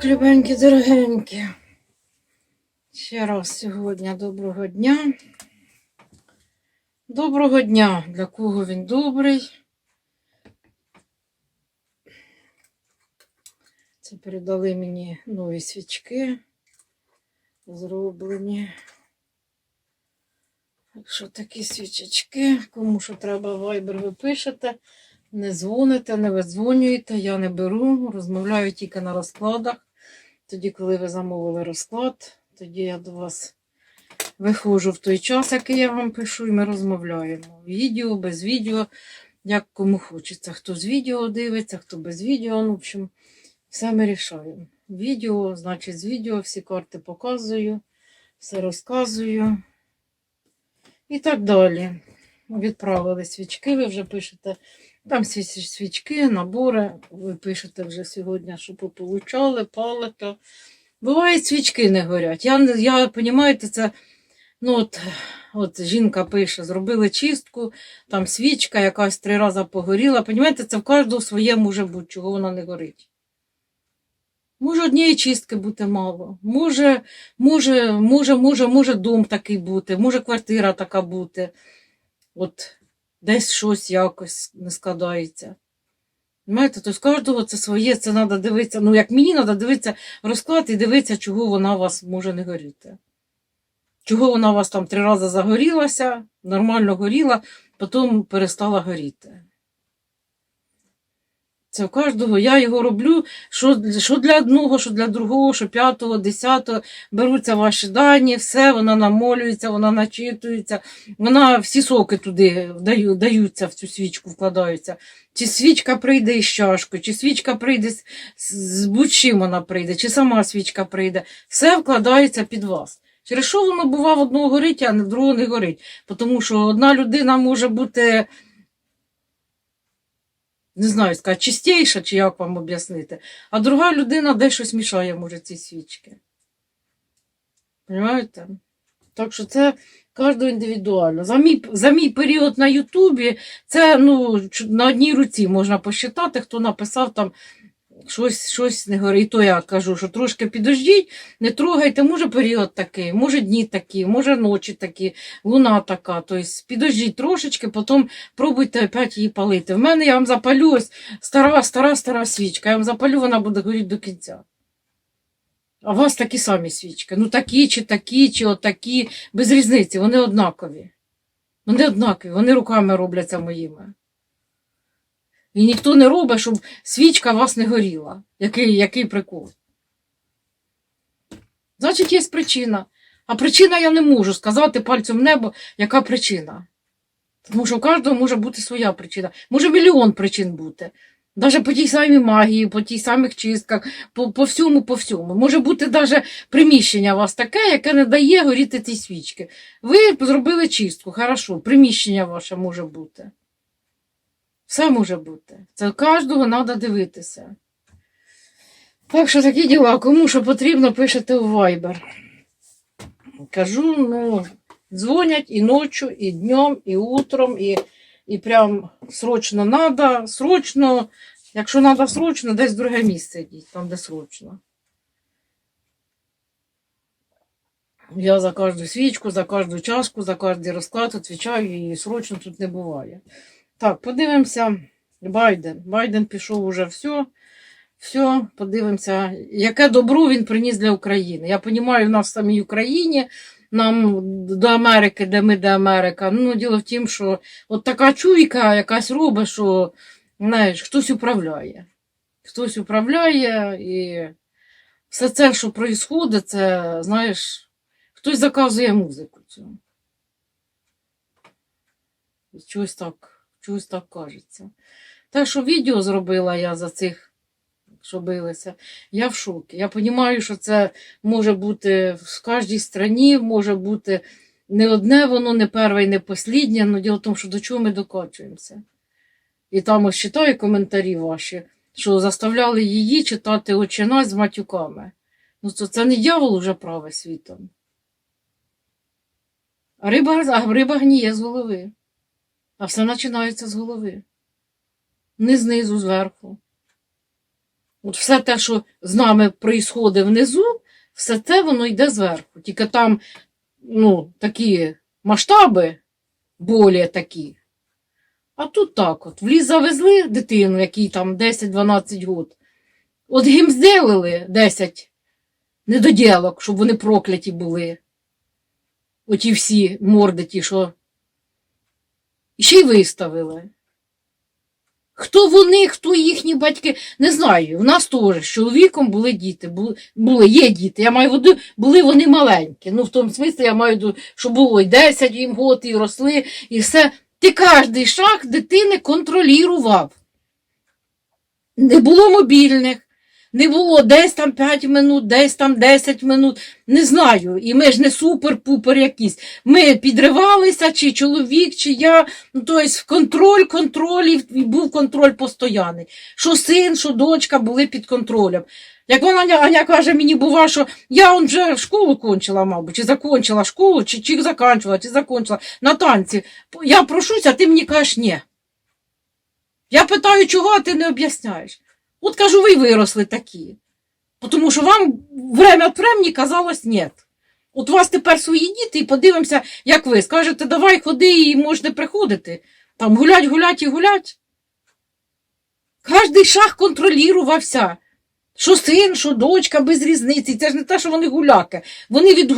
Так, любенькі, дорогенькі. Ще раз сьогодні доброго дня. Доброго дня, для кого він добрий. Це передали мені нові свічки, зроблені. Так що такі свічечки, кому що треба вайбер, ви пишете. Не дзвоните, не видзвонюєте, я не беру, розмовляю тільки на розкладах. Тоді, коли ви замовили розклад, тоді я до вас виходжу в той час, який я вам пишу, і ми розмовляємо. Відео, без відео, як кому хочеться. Хто з відео дивиться, хто без відео. Ну, в общем, все ми рішаємо. Відео, значить, з відео всі карти показую, все розказую. І так далі. Відправили свічки, ви вже пишете. Там свічки, набори. Ви пишете вже сьогодні, що пополучали, палите. Бувають, свічки не горять. Я, я розумієте, це. Ну, от, от жінка пише, зробили чистку, там свічка якась три рази погоріла. Понімаєте, це в кожного своє може бути, чого вона не горить. Може, однієї чистки бути мало. Може, може, може, може, може дом такий бути, може квартира така бути. От десь щось якось не складається. Знаєте, то з кожного це своє, це треба дивитися. Ну, як мені треба дивитися розклад і дивитися, чого вона у вас може не горіти. Чого вона у вас там три рази загорілася, нормально горіла, потім перестала горіти. Це в кожного. Я його роблю, що, що для одного, що для другого, що п'ятого, десятого. Беруться ваші дані, все, вона намолюється, вона начитується, вона всі соки туди даю, даються в цю свічку, вкладаються. Чи свічка прийде із чашкою, чи свічка прийде з, з, будь-чим вона прийде, чи сама свічка прийде. Все вкладається під вас. Через що воно бува одного горить, а в другого не горить? Тому що одна людина може бути не знаю, сказати, чистіша, чи як вам об'яснити, а друга людина десь щось мішає, може, ці свічки. Понимаєте? Так що це кожного індивідуально. За мій, за мій період на Ютубі це ну, на одній руці можна посчитати, хто написав там щось, щось не горить. То я кажу, що трошки підождіть, не трогайте, може період такий, може дні такі, може ночі такі, луна така. Тобто підождіть трошечки, потім пробуйте опять її палити. В мене я вам запалю ось стара, стара, стара свічка. Я вам запалю, вона буде горіти до кінця. А у вас такі самі свічки. Ну такі, чи такі, чи отакі, без різниці, вони однакові. Вони однакові, вони руками робляться моїми. І ніхто не робить, щоб свічка вас не горіла. Який, який прикол? Значить, є причина. А причина я не можу сказати пальцем в небо, яка причина. Тому що у кожного може бути своя причина. Може мільйон причин бути. Навіть по тій самій магії, по тій самих чистках, по, по всьому, по всьому. Може бути навіть приміщення у вас таке, яке не дає горіти ці свічки. Ви зробили чистку, хорошо, приміщення ваше може бути. Все може бути. Це кожного треба дивитися. Так що такі діла, кому що потрібно, пишете у Viber. Кажу, ну, дзвонять і ночі, і днем, і утром, і, і прям срочно надо, срочно, якщо треба срочно, десь в друге місце йдіть, там, де срочно. Я за кожну свічку, за кожну чашку, за кожен розклад відповідаю, і срочно тут не буває. Так, подивимося. Байден. Байден пішов уже все. Все, подивимося, яке добро він приніс для України. Я розумію, в нас в самій Україні, нам до Америки, де ми, де Америка. Ну, діло в тім, що от така чуйка якась робить, що знаєш, хтось управляє. Хтось управляє і все це, що відбувається, це, знаєш, хтось заказує музику цю. Чогось так, чогось так кажеться. Так що відео зробила я за цих що билися. Я в шокі. Я розумію, що це може бути в кожній країні, може бути не одне воно, не перше і не посліднє, але діло в тому, що до чого ми докочуємося. І там ось читаю коментарі ваші, що заставляли її читати очина з матюками. Ну, це, це не дьявол уже праве світом. А риба, а риба гніє з голови. А все починається з голови. Не знизу, зверху. От все те, що з нами проїсходить внизу, все це воно йде зверху. Тільки там ну, такі масштаби болі такі. А тут так от. В ліс завезли дитину, якій там 10-12 років. От їм зделили 10 недоділок, щоб вони прокляті були. Оті всі морди ті, що. І ще й виставили. Хто вони, хто їхні батьки, не знаю. У нас теж з чоловіком були діти, були, були є діти. Я маю в виду, були вони маленькі. Ну, в тому смислі я маю що було і 10 їм год, і росли, і все. Ти кожний шаг дитини контролював. Не було мобільних, не було десь там 5 минут, десь там 10 минут. Не знаю. І ми ж не супер-пупер якісь. Ми підривалися, чи чоловік, чи я. Ну, тобто контроль, контроль, і був контроль постоянний. Що син, що дочка були під контролем. Як вона Аня, каже, мені бува, що я он вже школу кончила, мабуть, чи закончила школу, чи, чи заканчувала, чи закончила на танці. Я прошуся, а ти мені кажеш ні. Я питаю, чого, а ти не об'ясняєш. От кажу, ви виросли такі. Тому що вам время від времени казалось ні. От у вас тепер свої діти, і подивимося, як ви. Скажете, давай ходи і можете приходити. Там гулять, гулять і гулять. Кожний шаг контролювався. Що син, що дочка без різниці. Це ж не те, що вони гуляки. Вони від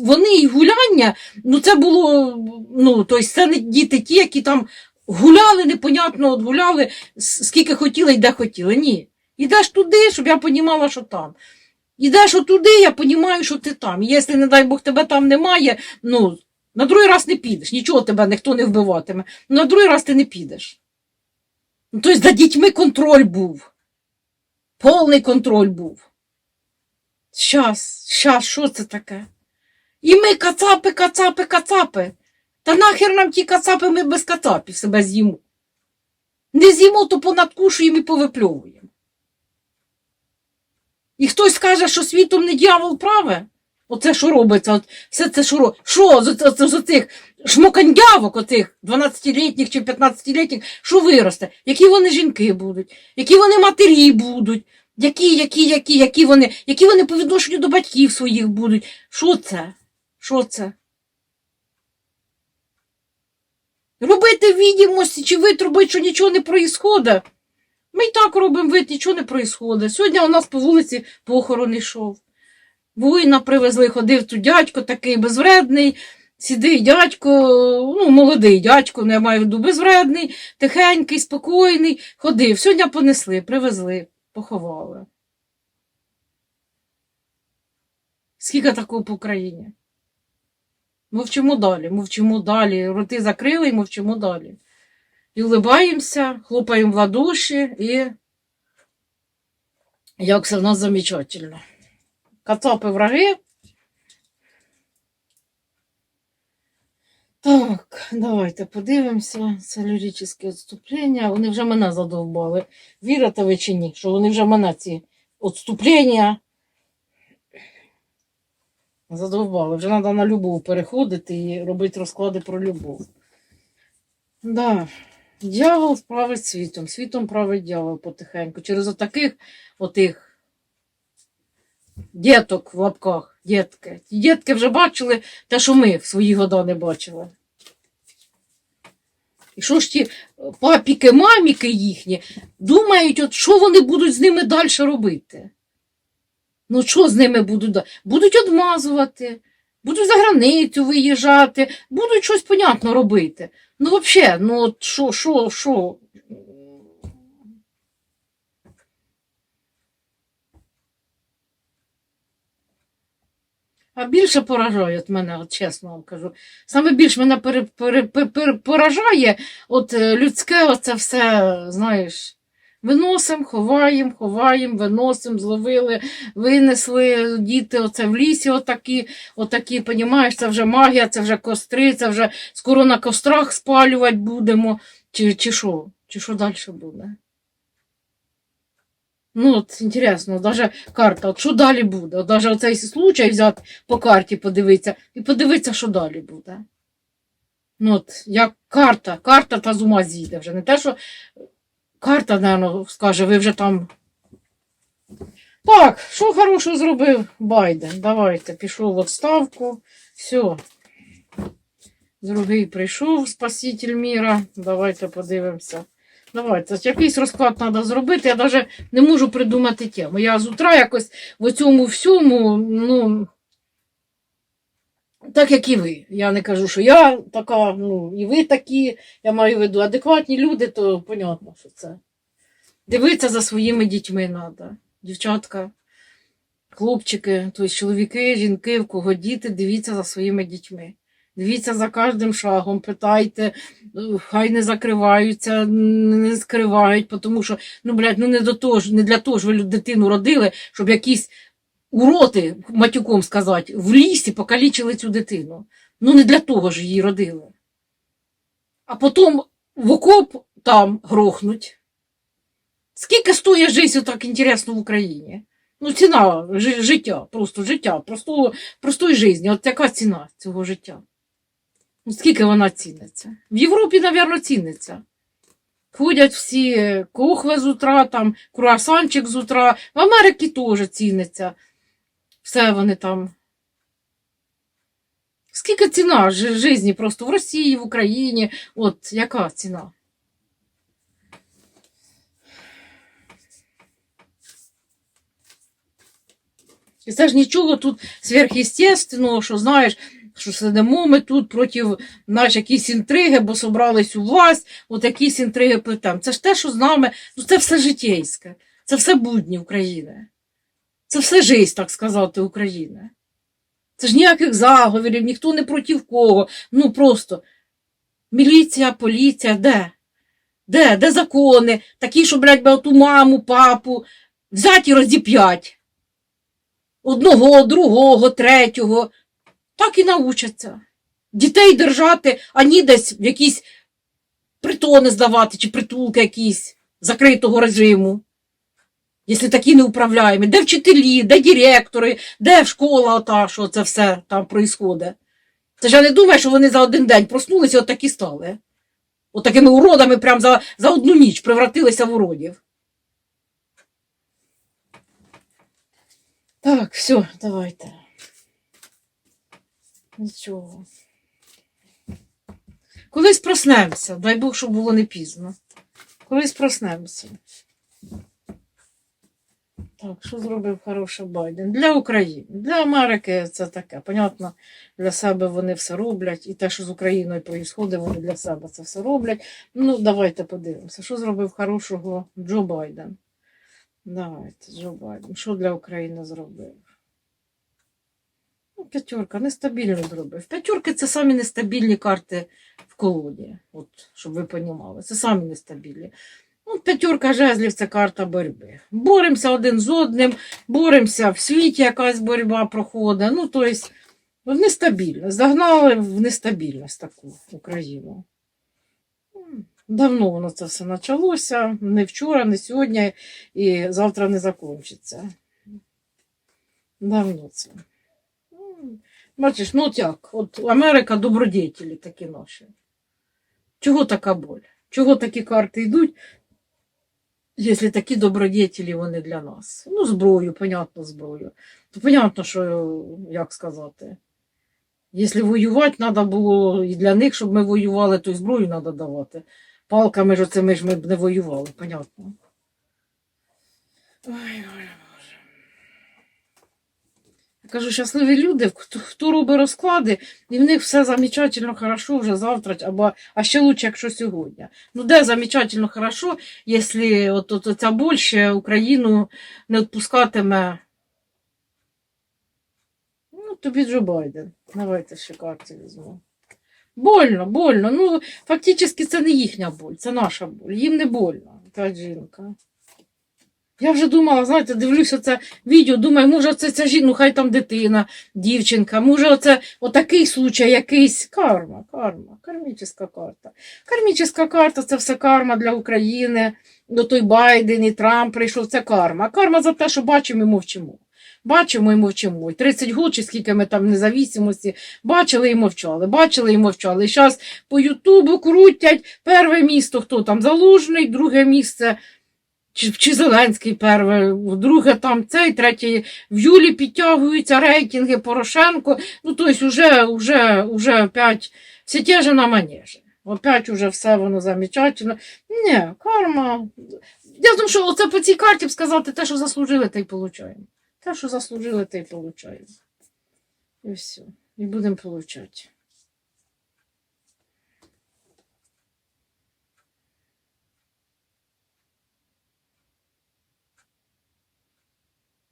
вони і гуляння, ну це було, ну, тобто це не діти ті, які там гуляли, непонятно, от гуляли, скільки хотіли і де хотіли. Ні. Ідеш туди, щоб я понімала, що там. Ідеш отуди, я понімаю, що ти там. І якщо, не дай Бог, тебе там немає, ну, на другий раз не підеш. Нічого тебе ніхто не вбиватиме. На другий раз ти не підеш. Ну, тобто за дітьми контроль був. Повний контроль був. Щас, щас, що це таке? І ми кацапи, кацапи, кацапи. Та нахер нам ті кацапи, ми без кацапів себе з'їмо. Не з'їмо, то понадкушуємо і повипльовуємо. І хтось скаже, що світом не дьявол праве. Оце що робиться, от все це що робиться. Що з, з, з, з цих шмокандявок, оцих 12-літніх чи 15-літніх, що виросте? Які вони жінки будуть, які вони матері будуть, які, які, які, які вони, які вони по відношенню до батьків своїх будуть. Що це? Що це? Робити відомості чи витрубити, що нічого не проїсходить. Ми й так робимо вид, нічого не проїсходить. Сьогодні у нас по вулиці похорон йшов. Воїна привезли, ходив тут дядько такий безвредний, сідий дядько, ну, молодий дядько, ну, я маю виду, безвредний, тихенький, спокійний, ходив. Сьогодні понесли, привезли, поховали. Скільки такого по Україні? Мовчимо далі, мовчимо далі. Роти закрили і мовчимо далі. І улибаємося, хлопаємо в ладоші, і як все в нас замечательно. Кацапи враги. Так, давайте подивимося. Це ліричне відступлення. Вони вже мене задовбали. Вірите ви чи ні? Що вони вже мене ці відступлення задовбали. Вже треба на любов переходити і робити розклади про любов. Да. Дьявол править світом, світом править дьявол потихеньку. Через отаких отих діток в лапках, дітки. Ті дітки вже бачили те, що ми в свої года не бачили. І що ж ті папіки, маміки їхні думають, от що вони будуть з ними далі робити? Ну, що з ними будуть? Будуть одмазувати, будуть за границю виїжджати, будуть щось понятно робити. Ну, взагалі, ну що, що, що? А більше поражає мене, от чесно вам кажу. Саме більше мене пере, пере, пере, пере- поражає от е, людське оце все, знаєш. Виносимо, ховаємо, ховаємо, виносимо, зловили, винесли діти оце в лісі, отакі, отакі, понімаєш, це вже магія, це вже костри, це вже скоро на кострах спалювати будемо. Чи, чи що? Чи що далі буде? Ну, от інтересно, даже карта, от що далі буде? От даже оцей случай взяти по карті, подивитися, і подивитися, що далі буде. Ну, от, як карта, карта та з ума зійде вже. Не те, що карта, напевно, скаже, ви вже там Так, що хорошого зробив Байден? Давайте, пішов в відставку. Все. Другий прийшов, спаситель міра. Давайте подивимося. Давайте, якийсь розклад треба зробити. Я навіть не можу придумати тему. Я з утра якось в цьому всьому, ну, так як і ви. Я не кажу, що я така, ну, і ви такі, я маю в виду адекватні люди, то понятно, що це. Дивитися за своїми дітьми треба. Дівчатка, хлопчики, тобто чоловіки, жінки, в кого діти, дивіться за своїми дітьми. Дивіться за кожним шагом, питайте, хай не закриваються, не скривають, тому що, ну, блядь, ну не до того ж, не для того ж ви дитину родили, щоб якісь уроти, матюком сказати, в лісі покалічили цю дитину. Ну не для того ж її родили. А потім в окоп там грохнуть. Скільки стоїть життя так інтересно в Україні? Ну, ціна життя, просто життя, простого, простої житті. От яка ціна цього життя? Ну, скільки вона ціниться? В Європі, мабуть, ціниться. Ходять всі кохви з утра, там, круасанчик з утра. В Америці теж ціниться. Все вони там. Скільки ціна житті просто в Росії, в Україні? От яка ціна? І це ж нічого тут сверхъестественного, що знаєш, що сидимо ми тут проти наші якісь інтриги, бо собрались у власть, от якісь інтриги плетемо. Це ж те, що з нами, ну це все житейське, це все будні України. Це все життя, так сказати, України. Це ж ніяких заговорів, ніхто не проти кого. Ну просто міліція, поліція, де? Де? Де закони? Такі, що, блядь, оту маму, папу взяти і розіп'ять. Одного, другого, третього. Так і научаться. Дітей держати, ані десь в якісь притони здавати чи притулки якісь закритого режиму. Якщо такі неуправляємі. Де вчителі, де директори, де школа ота, що це все там происходить. Це ж я не думаю, що вони за один день проснулися і от такі стали. От такими уродами прям за, за одну ніч превратилися в уродів. Так, все, давайте. Нічого. Колись проснемося. Дай Бог, щоб було не пізно. Колись проснемося. Так, що зробив хороший Байден? Для України. Для Америки це таке. Понятно, для себе вони все роблять. І те, що з Україною проїсходить, вони для себе це все роблять. Ну, давайте подивимося, що зробив хорошого Джо Байден. Давайте, Джо Байден. Що для України зробив? Ну, п'ятерка, нестабільно зробив. П'ятерки це самі нестабільні карти в колоді, от, щоб ви розуміли. Це самі нестабільні. Ну, п'ятерка жезлів це карта боротьби. Боремося один з одним, боремося в світі, якась боротьба проходить. Ну, тобто, в нестабільність. Загнали в нестабільність таку Україну. Давно воно це все почалося. Не вчора, не сьогодні, і завтра не закінчиться. Давно це. Бачиш, ну от як, от Америка добродетелі такі наші. Чого така боль? Чого такі карти йдуть, якщо такі добродетелі вони для нас? Ну, зброю, понятно, зброю. То понятно, що, як сказати, якщо воювати треба було і для них, щоб ми воювали, то й зброю треба давати. Палками ж оце ми ж ми б не воювали, понятно. Ой, ой, кажу, щасливі люди, хто, хто робить розклади, і в них все замечательно хорошо вже завтра, або, а ще лучше, якщо сьогодні. Ну, де замечательно хорошо, якщо от, от, ця боль ще Україну не відпускатиме. Ну, тобі Джо Байден. Давайте ще карти візьму. Больно, больно. Ну, фактично, це не їхня боль, це наша боль. Їм не больно, та жінка. Я вже думала, знаєте, дивлюся це відео, думаю, може, це ця жінка, ну хай там дитина, дівчинка, може, оце отакий случай, якийсь карма, карма, кармічна карта. Кармічна карта це все карма для України. До той Байден і Трамп прийшов, це карма. Карма за те, що бачимо і мовчимо. Бачимо і мовчимо. І 30 років, чи скільки ми там независимості, бачили і мовчали, бачили і мовчали. І зараз по Ютубу крутять перше місто, хто там залужний, друге місце Чи, чи Зеленський перший, друге там цей, третє в Юлі підтягуються рейтинги Порошенко. Ну, тобто, вже, вже, вже опять все те же на манежі. Опять уже все воно замечательно. Ні, карма. Я думаю, що оце по цій карті б сказати те, що заслужили, те й получаємо. Те, що заслужили, те й получаємо. І все. І будемо получати.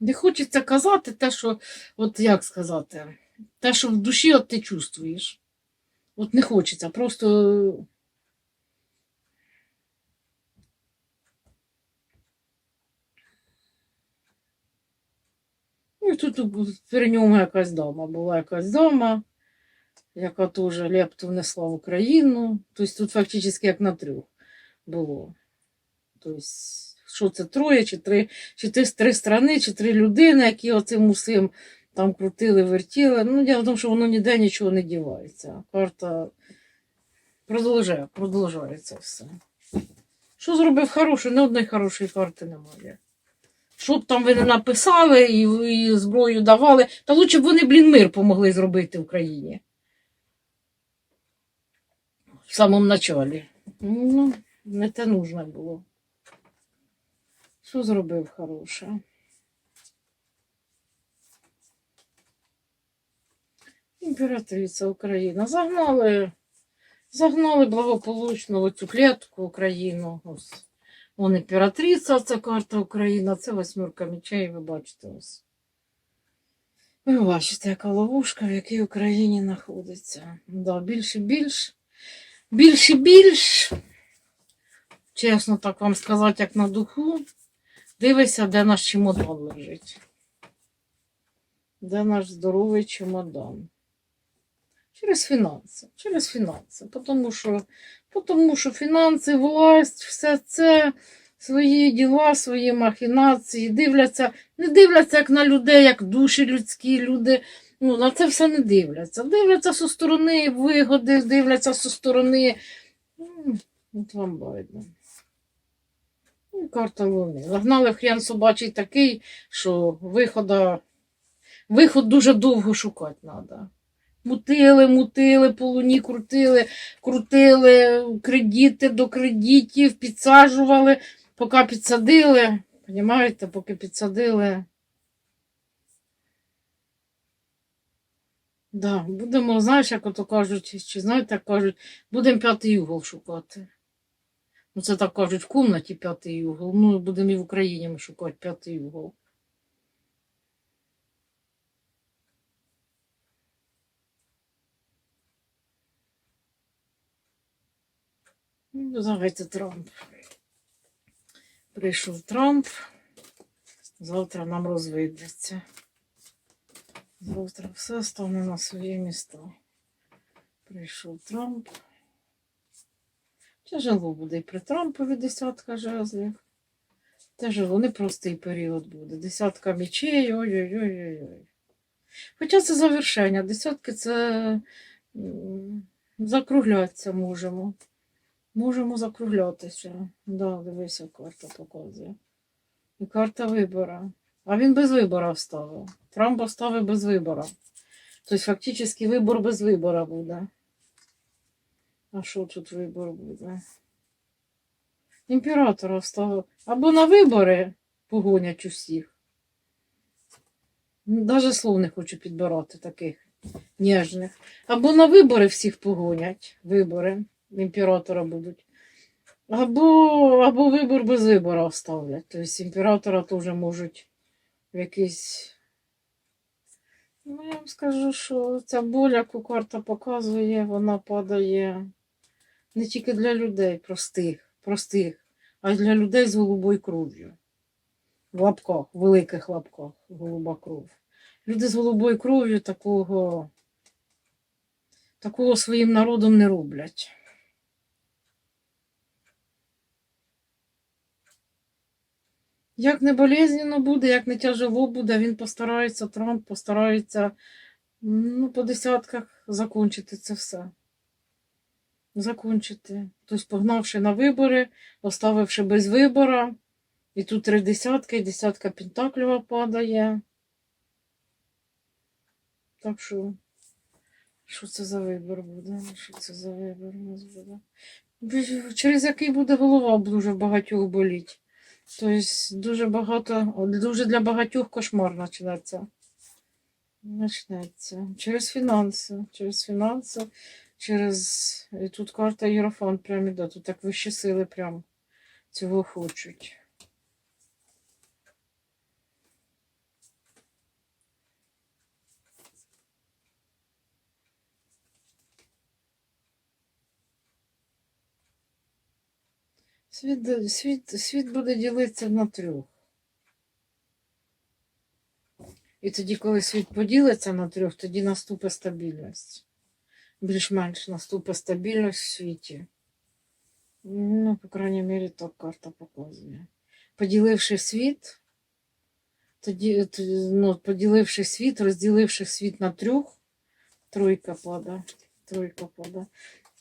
Не хочеться казати те, що, от як сказати, те, що в душі от ти чувствуєш. От не хочеться, просто. Ну, тут при ньому якась дама була якась дама, яка теж лепту внесла в Україну. Тобто тут фактично як на трьох було. Тобто, що це троє, чи три, чи три, три страни, чи три людини, які оцим усім там крутили, вертіли. Ну, я тому, що воно ніде нічого не дівається. Карта продовжує, продовжується все. Що зробив хороше? Ні одної хорошої карти немає. Що б там ви не написали і, і зброю давали, та лучше б вони, блін, мир помогли зробити в країні. В самому началі. Ну, не те нужно було. Що зробив хороше? Імператриця Україна. Загнали, загнали благополучно в цю клітку Україну. Ось. Вон імператриця, це карта Україна, це восьмерка мечей, ви бачите ось. Ви бачите, яка ловушка, в якій Україні знаходиться. Да, більше, більш, більше, більш. Чесно так вам сказати, як на духу. Дивися, де наш чемодан лежить. Де наш здоровий чемодан? Через фінанси. Через фінанси. Тому що, що фінанси, власть, все це, свої діла, свої махінації, дивляться, не дивляться як на людей, як душі людські, люди. Ну, на це все не дивляться. Дивляться зі сторони вигоди, дивляться зі сторони. От вам байдно. Ну, Карта Луни. Загнали хрен собачий такий, що вихода, виход дуже довго шукати треба. Мутили, мутили, по луні крутили, крутили кредити до кредитів, підсаджували, поки підсадили. Понімаєте, поки підсадили. Да, будемо, знаєш, як ото кажуть, чи знаєте, як кажуть, будемо п'ятий угол шукати. Ну, це так кажуть, в кімнаті п'ятий угол. Ну, будемо і в Україні ми шукати п'ятий угол. Ну, Давайте Трамп. Прийшов Трамп. Завтра нам розвидеться. Завтра все стане на свої міста. Прийшов Трамп. Тяжело буде і при Трампові десятка жезлів. Тяжело, непростий період буде. Десятка мечей, ой-ой-ой-ой. Хоча це завершення. Десятки це закруглятися можемо. Можемо закруглятися. Да, дивися, карта показує. І карта вибора. А він без вибора вставив. Трамп поставив без вибора. Тобто, фактично, вибор без вибора буде. А що тут вибор буде? Імператора вставив. Або на вибори погонять усіх. Навіть слов не хочу підбирати таких ніжних. Або на вибори всіх погонять. Вибори імператора будуть. Або, або вибор без вибора оставлять. Тобто імператора теж можуть в якийсь. Ну, я вам скажу, що ця боль, яку карта показує, вона падає не тільки для людей простих, простих, а й для людей з голубою кров'ю. В лапках, в великих лапках голуба кров. Люди з голубою кров'ю такого, такого своїм народом не роблять. Як не болезненно буде, як не тяжело буде, він постарається, Трамп постарається ну, по десятках закончити це все. Закончити. Тобто, погнавши на вибори, оставивши без вибора, І тут три десятки, і десятка пентаклів падає. Так що, що це за вибір буде? Що це за вибір у нас буде? Через який буде голова дуже багатьох боліть. Тобто дуже багато, дуже для багатьох кошмар почнеться. Почнеться. Через фінанси. Через фінанси, через. І тут карта Єрофан прям іде. Тут так вищі сили прям цього хочуть. Світ, світ, світ буде ділитися на трьох. І тоді, коли світ поділиться на трьох, тоді наступить стабільність. Більш-менш наступить стабільність в світі. Ну, по крайній мірі, так карта показує. Поділивши світ, тоді, ну, поділивши світ, розділивши світ на трьох, тройка пада, тройка пада.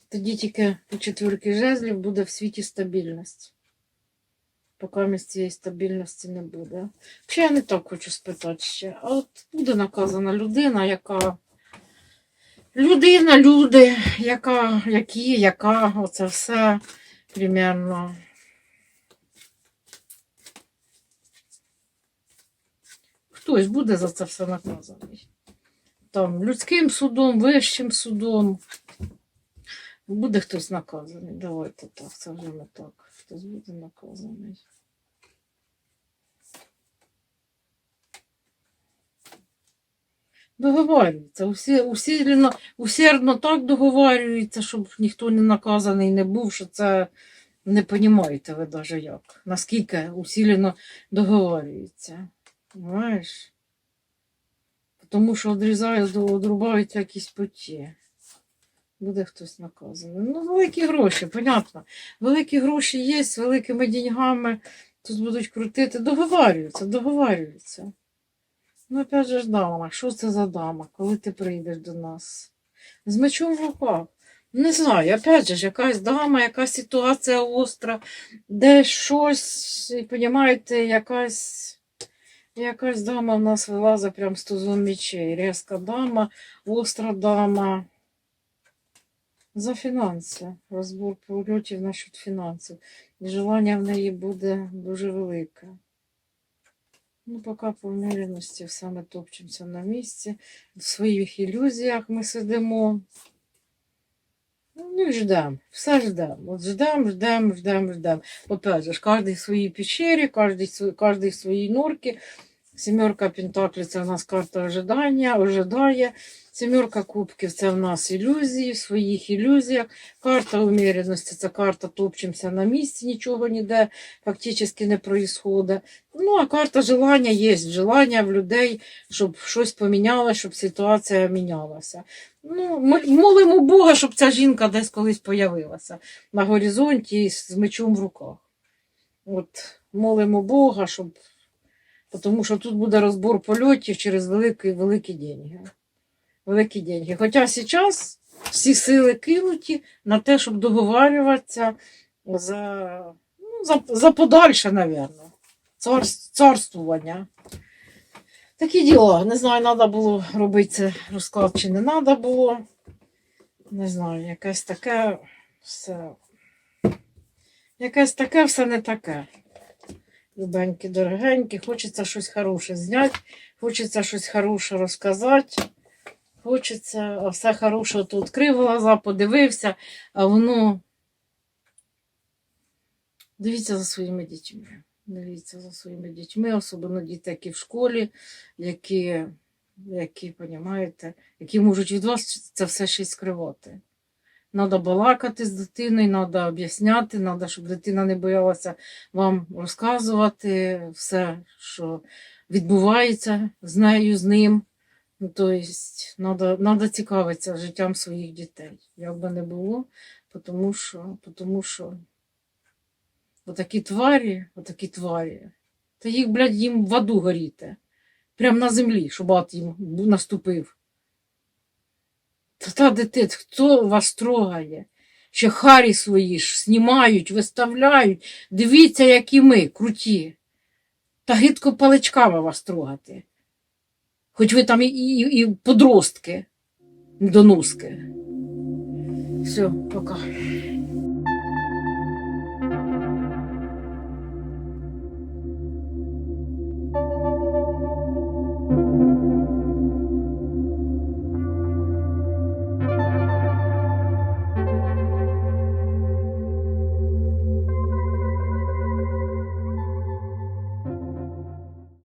Тоді тільки по четвірки жезлів буде в світі стабільність. Поки місць цієї стабільності не буде. Взагалі я не так хочу спитати ще. А от буде наказана людина, яка. Людина, люди, яка, які, яка, оце все примерно. Хтось буде за це все наказаний. Там людським судом, вищим судом. Буде хтось наказаний. Давайте так, це вже не так. Хтось буде наказаний. Договарюються. Усі, усілено, усердно так договарюються, щоб ніхто не наказаний не був, що це не розумієте ви навіть як. Наскільки усілено договарюються. Знаєш? Тому що одрізають, одрубають якісь путі. Буде хтось наказаний. Ну, великі гроші, понятно. Великі гроші є, з великими деньгами тут будуть крутити. Договарюються, договарюються. Ну, опять же ж дама. Що це за дама? Коли ти прийдеш до нас? З мечом в руках. Не знаю, опять же ж, якась дама, якась ситуація остра, де щось, і понімаєте, якась. Якась дама в нас вилазить прям з тузом мечей. Резка дама, остра дама. За фінанси. Розбор польотів насчет фінансів. І желання в неї буде дуже велике. Ну, поки по вміряності саме топчемося на місці. В своїх ілюзіях ми сидимо. Ну і ждемо, все ждемо. От ждемо, ждемо, ждемо, ждемо. Опять же, кожен в своїй печері, кожен в своїй норці. Сімерка Пентаклі це в нас карта ожидання, ожидає. Сімерка кубків це в нас ілюзії, в своїх ілюзіях. Карта уміряності це карта топчемося на місці, нічого ніде фактично не проїсходить. Ну, а карта желання є. Желання в людей, щоб щось помінялося, щоб ситуація мінялася. Ну, ми молимо Бога, щоб ця жінка десь колись появилася на горизонті з мечом в руках. От, молимо Бога, щоб. Тому що тут буде розбор польотів через великі, великі деньги. Великі деньги. Хоча зараз всі сили кинуті на те, щоб договарюватися за, ну, за, за подальше, напевно. Цар, царствування. Такі діла. Не знаю, треба було робити це розклад чи не треба було. Не знаю, якесь таке все. Якесь таке все не таке. Любенькі, дорогенькі, хочеться щось хороше зняти, хочеться щось хороше розказати. Хочеться, а все хороше тут відкрив глаза, подивився, а воно. Дивіться за своїми дітьми. Дивіться за своїми дітьми, особливо діти, які в школі, які, які, понімаєте, які можуть від вас це все й скривати. Треба балакати з дитиною, треба об'ясняти, треба, щоб дитина не боялася вам розказувати все, що відбувається з нею, з ним. Ну, тобто, треба, цікавитися життям своїх дітей. Як би не було, тому що, тому що отакі тварі, отакі тварі, та їх, блядь, їм в аду горіти. Прямо на землі, щоб ад їм наступив. Та та дитина, хто вас трогає? Ще харі свої ж знімають, виставляють. Дивіться, які ми круті. Та гидко паличками вас трогати. Хоч ви там і, і, і подростки, недоноски. Все, пока.